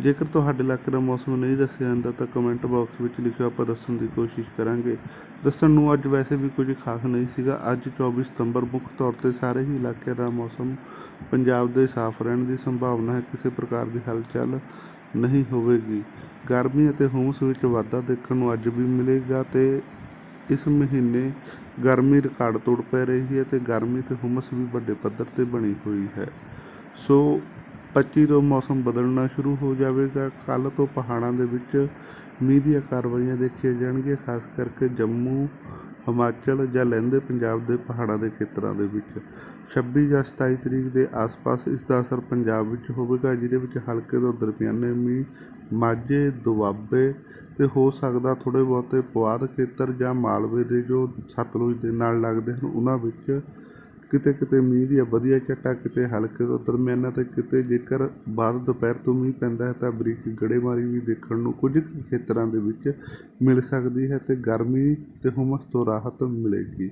ਜੇਕਰ ਤੁਹਾਡੇ ਇਲਾਕੇ ਦਾ ਮੌਸਮ ਨਹੀਂ ਦੱਸਿਆ ਜਾਂਦਾ ਤਾਂ ਕਮੈਂਟ ਬਾਕਸ ਵਿੱਚ ਲਿਖਿਓ, ਆਪਾਂ ਦੱਸਣ ਦੀ ਕੋਸ਼ਿਸ਼ ਕਰਾਂਗੇ। ਦੱਸਣ ਨੂੰ ਅੱਜ ਵੈਸੇ ਵੀ ਕੁਝ ਖਾਸ ਨਹੀਂ ਸੀਗਾ। ਅੱਜ 24 ਸਤੰਬਰ ਮੁੱਖ ਤੌਰ ਤੇ ਸਾਰੇ ਹੀ ਇਲਾਕਿਆਂ ਦਾ ਮੌਸਮ ਪੰਜਾਬ ਦੇ ਸਾਫ਼ ਰਹਿਣ ਦੀ ਸੰਭਾਵਨਾ ਹੈ। ਕਿਸੇ ਪ੍ਰਕਾਰ ਦੀ ਹਲਚਲ ਨਹੀਂ ਹੋਵੇਗੀ। ਗਰਮੀ ਅਤੇ ਹੁੰਮਸ ਵਿੱਚ ਵਾਧਾ ਦੇਖਣ ਨੂੰ ਅੱਜ ਵੀ ਮਿਲੇਗਾ ਤੇ ਇਸ ਮਹੀਨੇ ਗਰਮੀ ਰਿਕਾਰਡ ਤੋੜ ਪੈ ਰਹੀ ਹੈ ਤੇ ਗਰਮੀ ਤੇ ਹੁੰਮਸ ਵੀ ਵੱਡੇ ਪੱਧਰ ਤੇ ਬਣੀ ਹੋਈ ਹੈ। ਸੋ 25 ਤੋਂ ਮੌਸਮ ਬਦਲਣਾ ਸ਼ੁਰੂ ਹੋ ਜਾਵੇਗਾ। ਕੱਲ੍ਹ ਤੋਂ ਪਹਾੜਾਂ ਦੇ ਵਿੱਚ ਮੀਂਹ ਦੀਆਂ ਕਾਰਵਾਈਆਂ ਦੇਖੀਆਂ ਜਾਣਗੀਆਂ, ਖਾਸ ਕਰਕੇ ਜੰਮੂ, ਹਿਮਾਚਲ ਜਾਂ ਲਹਿੰਦੇ ਪੰਜਾਬ ਦੇ ਪਹਾੜਾਂ ਦੇ ਖੇਤਰਾਂ ਦੇ ਵਿੱਚ। 26 ਜਾਂ 27 ਤਰੀਕ ਦੇ ਆਸ-ਪਾਸ ਇਸ ਦਾ ਅਸਰ ਪੰਜਾਬ ਵਿੱਚ ਹੋਵੇਗਾ, ਜਿਹਦੇ ਵਿੱਚ ਹਲਕੇ ਤੋਂ ਦਰਮਿਆਨੇ ਮੀਂਹ, ਮਾਝੇ, ਦੁਆਬੇ ਤੇ ਹੋ ਸਕਦਾ ਥੋੜ੍ਹੇ ਬਹੁਤੇ ਪੁਆਧ ਖੇਤਰ ਜਾਂ ਮਾਲਵੇ ਦੇ ਜੋ ਸਤਲੁਜ ਦੇ ਨਾਲ ਲੱਗਦੇ ਹਨ, ਉਹਨਾਂ ਵਿੱਚ ਕਿਤੇ ਕਿਤੇ ਮੀਂਹ ਦੀਆਂ ਵਧੀਆ ਝੱਟਾਂ, ਕਿਤੇ ਹਲਕੇ ਤੋਂ ਦਰਮਿਆਨਾ ਅਤੇ ਕਿਤੇ ਜੇਕਰ ਬਾਅਦ ਦੁਪਹਿਰ ਤੋਂ ਮੀਂਹ ਪੈਂਦਾ ਹੈ ਤਾਂ ਬਰੀਕ ਗੜੇਮਾਰੀ ਵੀ ਦੇਖਣ ਨੂੰ ਕੁਝ ਕੁ ਖੇਤਰਾਂ ਦੇ ਵਿੱਚ ਮਿਲ ਸਕਦੀ ਹੈ ਅਤੇ ਗਰਮੀ ਅਤੇ ਹੁੰਮਸ ਤੋਂ ਰਾਹਤ ਮਿਲੇਗੀ।